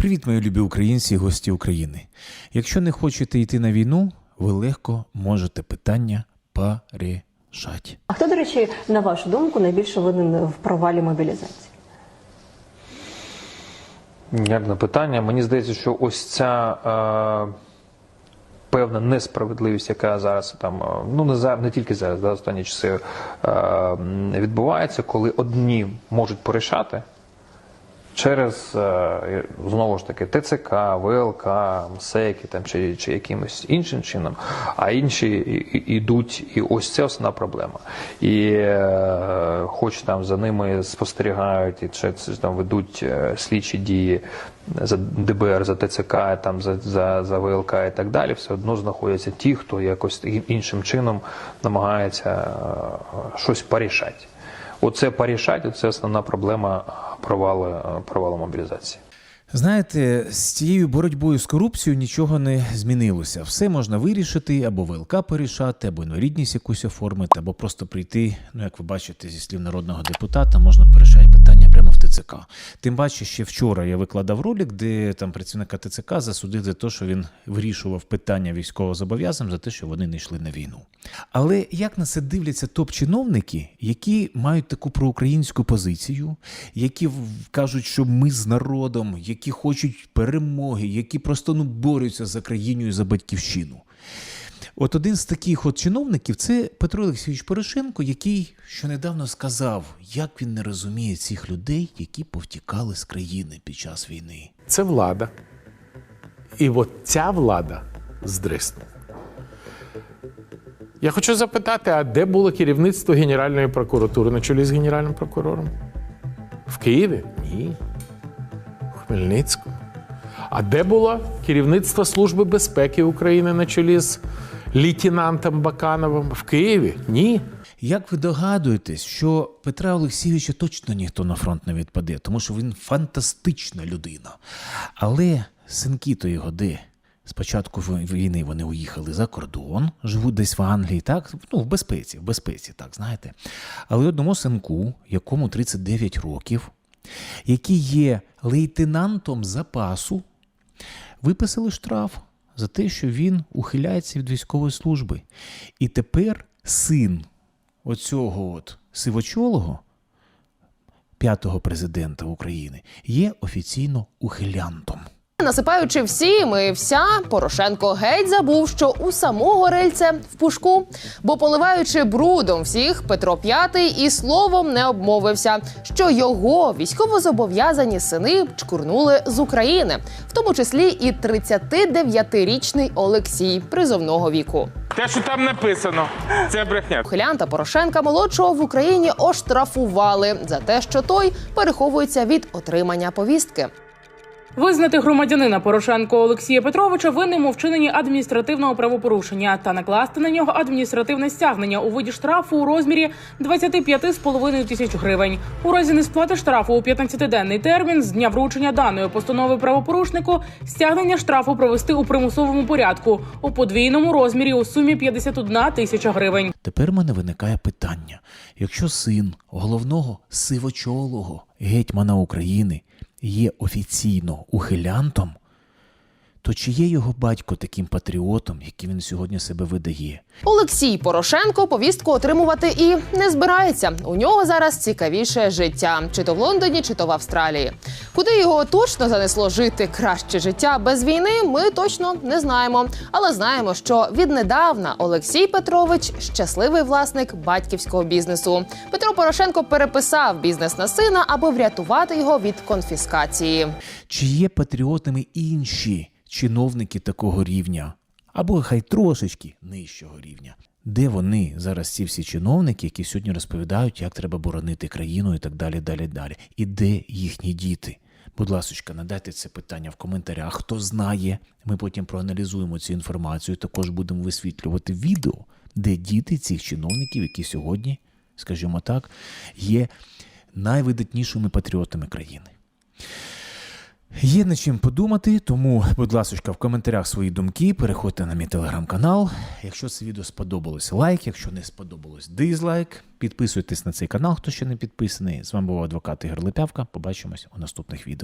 Привіт, мої любі українці і гості України. Якщо не хочете йти на війну, ви легко можете питання порішати. А хто, до речі, на вашу думку, найбільше винен в провалі мобілізації? Гарне питання. Мені здається, що ось ця е, певна несправедливість, яка зараз там, е, ну не за не тільки зараз, да, останні часи е, відбувається, коли одні можуть порішати через е, знову ж таки ТЦК, ВЛК, МСЕКи там чи, чи якимось іншим чином, а інші і- і- ось це основна проблема. І е, хоч там за ними спостерігають, і чи там ведуть е, слідчі дії за ДБР, за ТЦК, там за, за, за ВЛК і так далі, все одно знаходяться ті, хто якось іншим чином намагається щось порішати. Оце порішать, це основна проблема провалу, провалу мобілізації. Знаєте, з цією боротьбою з корупцією нічого не змінилося. Все можна вирішити, або ВЛК порішати, або інвалідність якусь оформити, або просто прийти. Ну, як ви бачите, зі слів народного депутата, можна порішати ТЦК. Тим паче, ще вчора я викладав ролик, де там працівника ТЦК засудив за те, що він вирішував питання військовозобов'язаним за те, що вони не йшли на війну. Але як на це дивляться топ-чиновники, які мають таку проукраїнську позицію, які кажуть, що ми з народом, які хочуть перемоги, які просто ну борються за країну і за батьківщину. От один з таких от чиновників це Петро Олексійович Порошенко, який що недавно сказав, як він не розуміє цих людей, які повтікали з країни під час війни. це влада. І от ця влада здриснула. Я хочу запитати, а де було керівництво Генеральної прокуратури на чолі з генеральним прокурором? В Києві? Ні. В Хмельницькому. А де було керівництво Служби безпеки України на чолі з лейтенантом Бакановим? В Києві? Ні. Як ви догадуєтесь, що Петра Олексійовича точно ніхто на фронт не відпаде, тому що він фантастична людина. Але синки то його де? Спочатку війни вони уїхали за кордон, живуть десь в Англії, так? Ну, в безпеці, в безпеці, так, знаєте. Але одному синку, якому 39 років, який є лейтенантом запасу, виписали штраф за те, що він ухиляється від військової служби. І тепер син оцього от сивочолого, п'ятого президента України, є офіційно ухилянтом. Насипаючи всім і вся, Порошенко геть забув, що у самого рильця в пушку. Бо поливаючи брудом всіх, Петро П'ятий і словом не обмовився, що його військовозобов'язані сини чкурнули з України, в тому числі і 39-річний Олексій призовного віку. Те, що там написано, це брехня. Ухилянта Порошенка молодшого в Україні оштрафували за те, що той переховується від отримання повістки. Визнати громадянина Порошенко Олексія Петровича винним у вчиненні адміністративного правопорушення та накласти на нього адміністративне стягнення у виді штрафу у розмірі 25,5 тисяч гривень. У разі несплати штрафу у 15-денний термін з дня вручення даної постанови правопорушнику стягнення штрафу провести у примусовому порядку у подвійному розмірі у сумі 51 тисяча гривень. Тепер мене виникає питання: якщо син головного сивочолого гетьмана України є офіційно ухилянтом, то чи є його батько таким патріотом, яким він сьогодні себе видає? Олексій Порошенко повістку отримувати і не збирається. У нього зараз цікавіше життя, чи то в Лондоні, чи то в Австралії. Куди його точно занесло жити краще життя без війни, ми точно не знаємо. Але знаємо, що віднедавна Олексій Петрович щасливий власник батьківського бізнесу. Петро Порошенко переписав бізнес на сина, аби врятувати його від конфіскації. Чи є патріотами інші чиновники такого рівня? Або хай трошечки нижчого рівня. Де вони зараз, ці всі чиновники, які сьогодні розповідають, як треба боронити країну і так далі, далі, далі. І де їхні діти? Будь ласочка, надайте це питання в коментарях. Хто знає, ми потім проаналізуємо цю інформацію. Також будемо висвітлювати відео, де діти цих чиновників, які сьогодні, скажімо так, є найвидатнішими патріотами країни. Є над чим подумати, тому, будь ласка, в коментарях свої думки, переходьте на мій телеграм-канал. Якщо це відео сподобалось, лайк. Якщо не сподобалось, дизлайк. Підписуйтесь на цей канал, хто ще не підписаний. З вами був адвокат Ігор Лепявка. Побачимось у наступних відео.